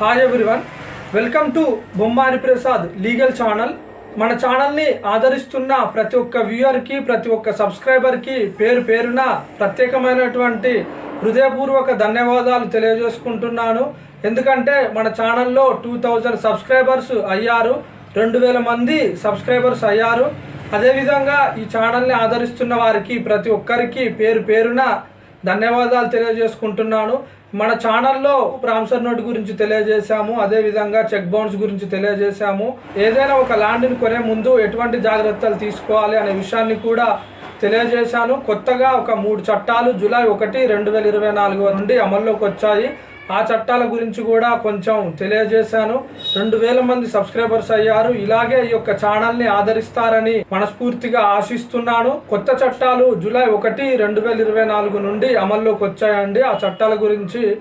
Hi everyone welcome to Bommari Prasad legal channel మన ఛానల్ని ఆదరిస్తున్న ప్రతి ఒక్క వ్యూయర్కి ప్రతి ఒక్క సబ్స్క్రైబర్కి పేరు పేరున ప్రత్యేకమైనటువంటి హృదయపూర్వక ధన్యవాదాలు తెలియజేసుకుంటున్నాను. ఎందుకంటే మన ఛానల్లో టూ థౌజండ్ సబ్స్క్రైబర్స్ అయ్యారు. రెండు వేల మంది సబ్స్క్రైబర్స్ అయ్యారు. అదేవిధంగా ఈ ఛానల్ని ఆదరిస్తున్న వారికి ప్రతి ఒక్కరికి పేరు పేరున ధన్యవాదాలు తెలియజేసుకుంటున్నాను. మన ఛానల్లో ప్రాంసర్ నోట్ గురించి తెలియజేశాము అదేవిధంగా చెక్ బౌన్స్ గురించి తెలియజేశాము. ఏదైనా ఒక ల్యాండ్ని కొనే ముందు ఎటువంటి జాగ్రత్తలు తీసుకోవాలి అనే విషయాన్ని కూడా తెలియజేశాను. కొత్తగా ఒక మూడు చట్టాలు జూలై ఒకటి రెండు వేల ఇరవై నాలుగు నుండి అమల్లోకి వచ్చాయి ఆ చట్టాల గురించి కూడా కొంచెం తెలియజేశాను. రెండు వేల మంది సబ్స్క్రైబర్స్ అయ్యారు. ఇలాగే ఈ యొక్క ఛానల్ని ఆదరిస్తారని మనస్ఫూర్తిగా ఆశిస్తున్నాను. కొత్త చట్టాలు జూలై ఒకటి రెండు వేల ఇరవై నాలుగు నుండి అమల్లోకి వచ్చాయండి. ఆ చట్టాల గురించి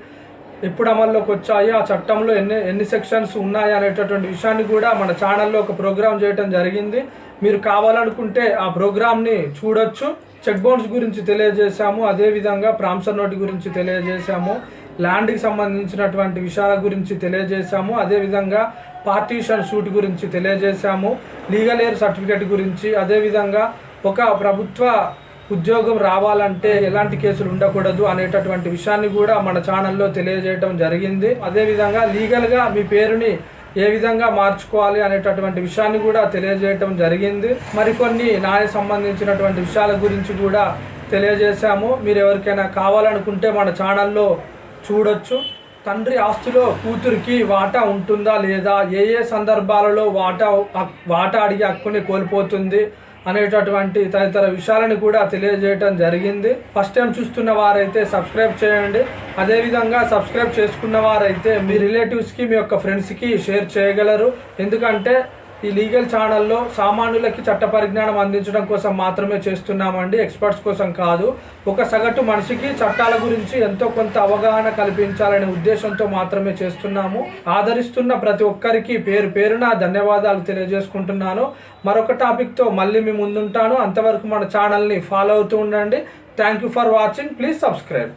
ఎప్పుడు అమల్లోకి వచ్చాయి ఆ చట్టంలో ఎన్ని ఎన్ని సెక్షన్స్ ఉన్నాయి అనేటటువంటి విషయాన్ని కూడా మన ఛానల్లో ఒక ప్రోగ్రామ్ చేయడం జరిగింది. మీరు కావాలనుకుంటే ఆ ప్రోగ్రామ్ని చూడొచ్చు. చెక్ బౌన్స్ గురించి తెలియజేశాము. అదేవిధంగా ప్రాంసర్ నోటి గురించి తెలియజేశాము. ల్యాండ్కి సంబంధించినటువంటి విషయాల గురించి తెలియజేశాము. అదేవిధంగా పార్టీషన్ షూట్ గురించి తెలియజేశాము. లీగల్ ఎయిర్ సర్టిఫికేట్ గురించి అదేవిధంగా ఒక ప్రభుత్వ ఉద్యోగం రావాలంటే ఎలాంటి కేసులు ఉండకూడదు అనేటటువంటి విషయాన్ని కూడా మన ఛానల్లో తెలియజేయడం జరిగింది. అదేవిధంగా లీగల్గా మీ పేరుని ఏ విధంగా మార్చుకోవాలి అనేటటువంటి విషయాన్ని కూడా తెలియజేయటం జరిగింది. మరికొన్ని న్యాయ సంబంధించినటువంటి విషయాల గురించి కూడా తెలియజేశాము. మీరు ఎవరికైనా కావాలనుకుంటే మన ఛానల్లో చూడొచ్చు. తండ్రి ఆస్తిలో కూతురికి వాటా ఉంటుందా లేదా? ఏ ఏ సందర్భాలలో వాటా వాటా అడిగి హక్కుని కోల్పోతుంది అనేటటువంటి తదితర విషయాలను కూడా తెలియజేయటం జరిగింది. ఫస్ట్ టైం చూస్తున్న వారైతే సబ్స్క్రైబ్ చేయండి. అదేవిధంగా సబ్స్క్రైబ్ చేసుకున్న వారైతే మీ రిలేటివ్స్కి మీ యొక్క ఫ్రెండ్స్కి షేర్ చేయగలరు. ఎందుకంటే ఈ లీగల్ ఛానల్లో సామాన్యులకి చట్ట పరిజ్ఞానం అందించడం కోసం మాత్రమే చేస్తున్నామండి ఎక్స్పర్ట్స్ కోసం కాదు. ఒక సగటు మనిషికి చట్టాల గురించి ఎంతో కొంత అవగాహన కల్పించాలనే ఉద్దేశంతో మాత్రమే చేస్తున్నాము. ఆదరిస్తున్న ప్రతి ఒక్కరికి పేరు పేరున ధన్యవాదాలు తెలియజేసుకుంటున్నాను. మరొక టాపిక్తో మళ్ళీ మీ ముందుంటాను. అంతవరకు మన ఛానల్ని ఫాలో అవుతూ ఉండండి. Thank you for watching please subscribe